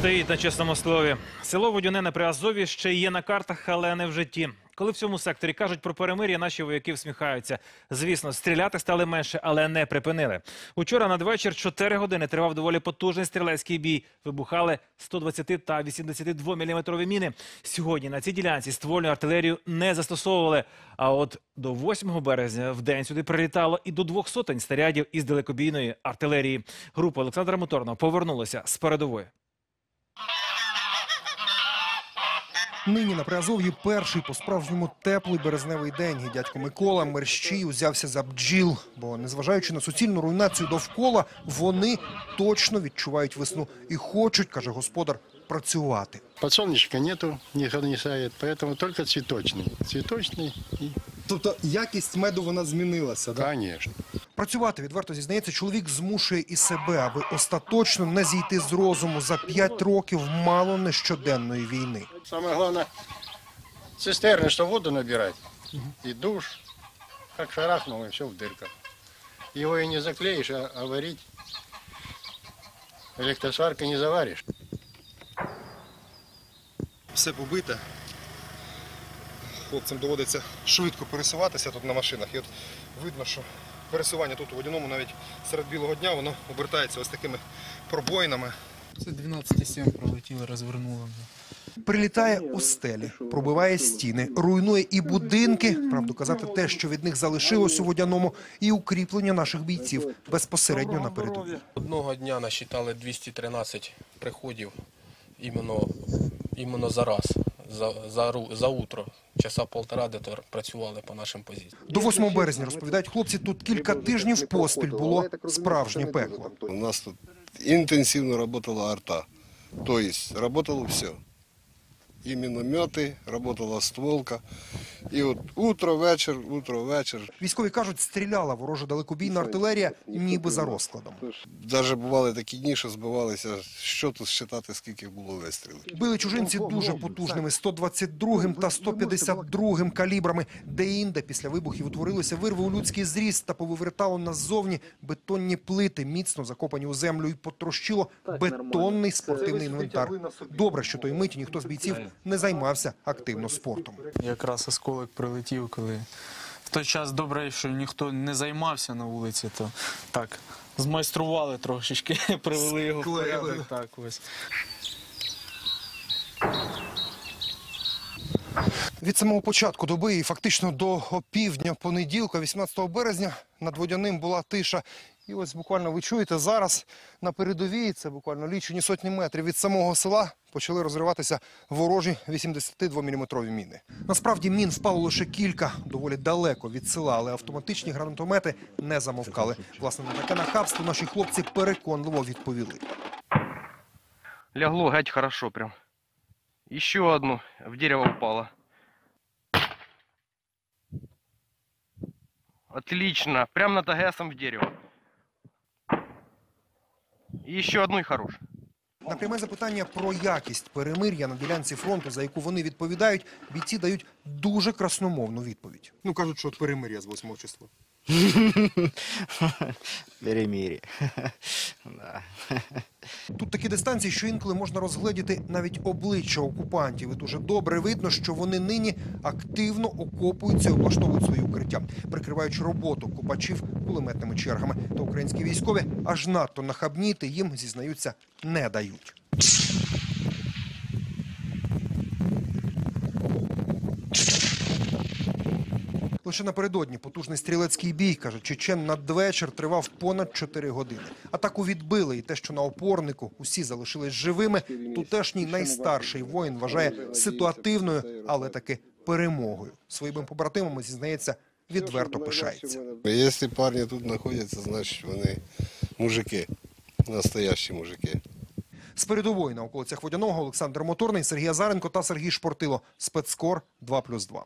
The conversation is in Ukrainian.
Стоїть на чесному слові. Село Водяне на Приазові ще є на картах, але не в житті. Коли в цьому секторі кажуть про перемир'я, наші вояки всміхаються. Звісно, стріляти стали менше, але не припинили. Учора надвечір 4 години тривав доволі потужний стрілецький бій. Вибухали 120 та 82 мм міни. Сьогодні на цій ділянці ствольну артилерію не застосовували. А от до 8 березня в день сюди прилітало і до двох сотень снарядів із далекобійної артилерії. Група Олександра Моторного повернулася з передової. Нині на Приазов'ї перший по-справжньому теплий березневий день. І дядько Микола мерщій узявся за бджіл. Бо, незважаючи на суцільну руйнацію довкола, вони точно відчувають весну і хочуть, каже господар, працювати. Подсолнечка нету, никто не садит, поэтому только цветочный. Цветочный и, Тобто якість меду вона змінилася. конечно. Працювати, відверто зізнається, чоловік змушує і себе, аби остаточно не зійти з розуму за п'ять років мало не щоденної війни. Самое главное, цистерны, что воду набирать, и душ, как шарахнул, и все в дырках. Его и не заклеишь, а, а варить электросваркой не заваришь. все побите. Хлопцям доводиться швидко пересуватися тут на машинах. І от видно, що пересування тут у водяному навіть серед білого дня воно обертається ось такими пробоїнами. Це 12,7 пролетіло, розвернуло. Прилітає у стелі, пробиває стіни, руйнує і будинки. Правду казати, те, що від них залишилось у водяному, і укріплення наших бійців безпосередньо на передовій. Одного дня насчитали 213 приходів іменно, іменно за раз, за, за, за утро. Часа полтора де то працювали по нашим позиціям. До 8 березня розповідають хлопці. Тут кілька тижнів поспіль було справжнє пекло. У нас тут інтенсивно працювала арта. тобто працювало все. І міномети, працювала стволка. И вот утро, вечер, утро, вечер. Військові кажуть, стріляла ворожа далекобійна артилерія, ніби за розкладом. Даже бували такі дні, що збивалися, що тут считати, скільки було вистрілів. Били чужинці дуже потужними 122 та 152 калібрами. Де-інде після вибухів утворилися вирви у людський зріст та повивертало назовні бетонні плити, міцно закопані у землю і потрощило бетонний спортивний інвентар. Добре, що той миті ніхто з бійців не займався активно спортом. Якраз осколок прилетів, коли в той час добре, що ніхто не займався на вулиці, то так змайстрували трошечки, привели його в порядок. Так, ось. Від самого початку доби і фактично до опівдня понеділка, 18 березня, над водяним була тиша. І ось буквально ви чуєте зараз на передовій, це буквально лічені сотні метрів від самого села, почали розриватися ворожі 82-мм міни. Насправді мін впало лише кілька, доволі далеко від села, але автоматичні гранатомети не замовкали. Власне, на таке нахабство наші хлопці переконливо відповіли. Лягло геть хорошо прям. Еще одну в дерево упало. Отлично. Прям над АГСом в дерево. І ще одну і хорош. На пряме запитання про якість перемир'я на ділянці фронту, за яку вони відповідають, бійці дають дуже красномовну відповідь. Ну кажуть, що перемир'я з 8 числа. Перемирие. Тут такі дистанції, що інколи можна розгледіти навіть обличчя окупантів. І дуже добре видно, що вони нині активно окопуються і облаштовують свої укриття, прикриваючи роботу копачів кулеметними чергами. Та українські військові аж надто нахабніти їм зізнаються не дають. Лише напередодні потужний стрілецький бій, каже Чечен, надвечір тривав понад 4 години. Атаку відбили, і те, що на опорнику усі залишились живими, тутешній найстарший воїн вважає ситуативною, але таки перемогою. Своїми побратимами зізнається, відверто пишається. Якщо парні тут знаходяться, значить вони мужики, настоящі мужики. З передової на околицях Водяного Олександр Моторний, Сергій Азаренко та Сергій Шпортило. Спецкор 2+,2.